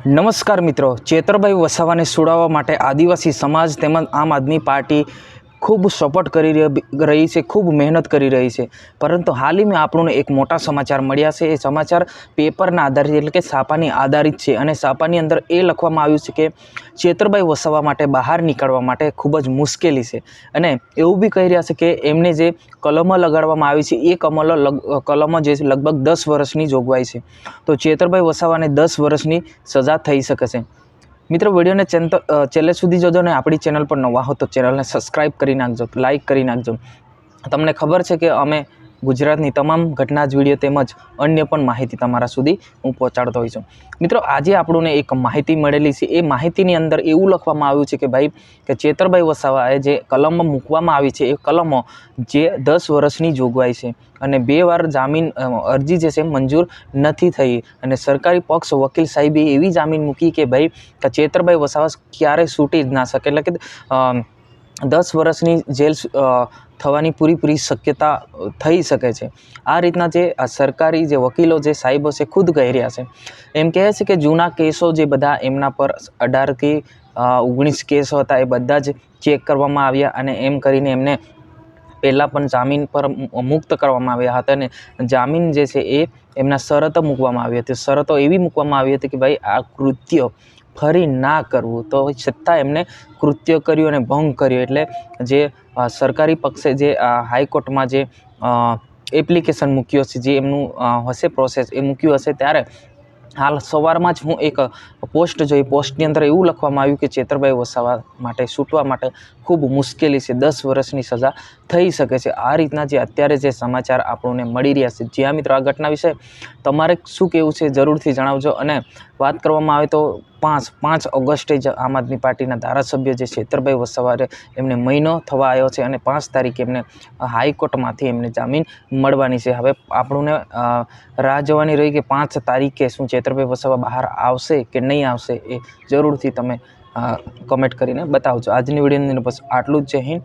નમસ્કાર મિત્રો ચેતરભાઈ વસાવાને સુડાવવા માટે આદિવાસી સમાજ તેમજ આમ આદમી પાર્ટી ખૂબ સપોર્ટ કરી રહી- છે, ખૂબ મહેનત કરી રહી છે. પરંતુ હાલમાં આપણને એક મોટા સમાચાર મળ્યા છે. એ સમાચાર પેપરના આધારિત એટલે કે છાપાની આધારિત છે. અને છાપાની અંદર એ લખવામાં આવ્યું છે કે ચેતરભાઈ વસાવા માટે બહાર નીકળવા માટે ખૂબ જ મુશ્કેલી છે. અને એવું બી કહી રહ્યા છે કે એમને જે કલમો લગાડવામાં આવી છે, એ કમલો કલમો જે છે, લગભગ દસ વર્ષની જોગવાઈ છે. તો ચેતરભાઈ વસાવાને દસ વર્ષની સજા થઈ શકે છે. મિત્રો, વિડીયોને છેલ્લે સુધી જોજો ને આપણી ચેનલ પર નવા હો તો ચેનલને સબસ્ક્રાઈબ કરી નાખજો લાઇક કરી નાખજો. તમને ખબર છે કે અમે ગુજરાતની તમામ ઘટના જ વીડિયો તેમજ અન્ય પણ માહિતી તમારા સુધી હું પહોંચાડતો હોઈ છું મિત્રો, આજે આપણને એક માહિતી મળેલી છે. એ માહિતીની અંદર એવું લખવામાં આવ્યું છે કે ભાઈ, કે ચેતરભાઈ વસાવાએ જે કલમો મૂકવામાં આવી છે, એ કલમો જે દસ વર્ષની જોગવાઈ છે અને બે વાર જામીન અરજી જે છે, મંજૂર નથી થઈ. અને સરકારી પક્ષ વકીલ સાહેબે એવી જામીન મૂકી કે ભાઈ, કે ચેતરભાઈ વસાવા ક્યારેય છૂટી જ ના શકે. એટલે કે દસ વર્ષની જેલ થવાની પૂરીપૂરી શક્યતા થઈ શકે છે. આ રીતના જે સરકારી જે વકીલો, જે સાહેબો છે, ખુદ કહી રહ્યા છે. એમ કહે છે કે જૂના કેસો જે બધા એમના પર અઢારથી ઓગણીસ કેસો હતા, એ બધા જ ચેક કરવામાં આવ્યા અને એમ કરીને એમને પહેલાં પણ જામીન પર મુક્ત કરવામાં આવ્યા હતા અને જામીન જે છે એ એમના શરતો મૂકવામાં આવી હતી. શરતો એવી મૂકવામાં આવી હતી કે ભાઈ આ કૃત્ય ફરી ના કરવું. તો છતાં એમને કૃત્ય કર્યું અને ભંગ કર્યો. એટલે જે સરકારી પક્ષે જે હાઈકોર્ટમાં જે એપ્લિકેશન મૂક્યો છે જે એમનું હશે પ્રોસેસ, એ મૂક્યું હશે ત્યારે હાલ સવારમાં જ હું એક પોસ્ટ જોઈ. પોસ્ટની અંદર એવું લખવામાં આવ્યું કે ચેતરભાઈ વસાવા માટે, છૂટવા માટે ખૂબ મુશ્કેલી છે. દસ વર્ષની સજા થઈ શકે છે. આ રીતના જે અત્યારે જે સમાચાર આપણને મળી રહ્યા છે. જ્યાં મિત્રો આ ઘટના વિશે તમારે શું કહેવું છે જરૂરથી જણાવજો. અને વાત કરવામાં આવે તો પાંચ પાંચ ઓગસ્ટે જ આમ આદમી પાર્ટીના ધારાસભ્ય જે છેતરભાઈ વસાવારે એમને મહિનો થવા આવ્યો છે અને પાંચ તારીખે એમને હાઈકોર્ટમાંથી એમને જામીન મળવાની છે. હવે આપણને રાહ જોવાની રહી કે પાંચ તારીખે શું છેતરભાઈ વસાવા બહાર આવશે કે નહીં આવશે એ જરૂરથી તમે કમેન્ટ કરીને બતાવજો. આજની વિડીયોની બસ આટલું જ. છે હિન્ટ